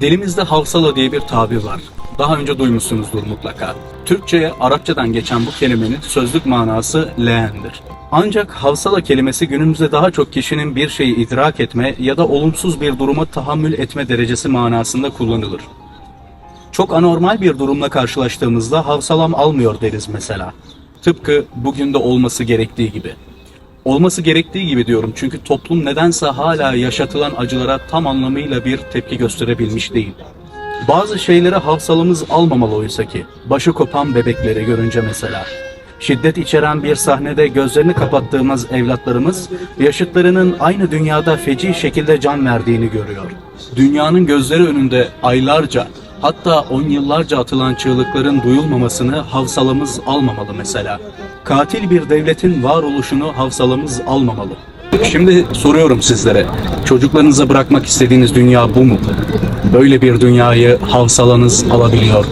Dilimizde havsala diye bir tabir var. Daha önce duymuşsunuzdur mutlaka. Türkçe'ye Arapçadan geçen bu kelimenin sözlük manası leğendir. Ancak havsala kelimesi günümüzde daha çok kişinin bir şeyi idrak etme ya da olumsuz bir duruma tahammül etme derecesi manasında kullanılır. Çok anormal bir durumla karşılaştığımızda havsalam almıyor deriz mesela. Tıpkı bugün de olması gerektiği gibi. Olması gerektiği gibi diyorum çünkü toplum nedense hala yaşatılan acılara tam anlamıyla bir tepki gösterebilmiş değil. Bazı şeylere havsalımız almamalı oysa ki. Başı kopan bebekleri görünce mesela. Şiddet içeren bir sahnede gözlerini kapattığımız evlatlarımız yaşıtlarının aynı dünyada feci şekilde can verdiğini görüyor. Dünyanın gözleri önünde aylarca hatta on yıllarca atılan çığlıkların duyulmamasını havsalamız almamalı mesela. Katil bir devletin varoluşunu havsalamız almamalı. Şimdi soruyorum sizlere. Çocuklarınıza bırakmak istediğiniz dünya bu mu? Böyle bir dünyayı havsalanız alabiliyor.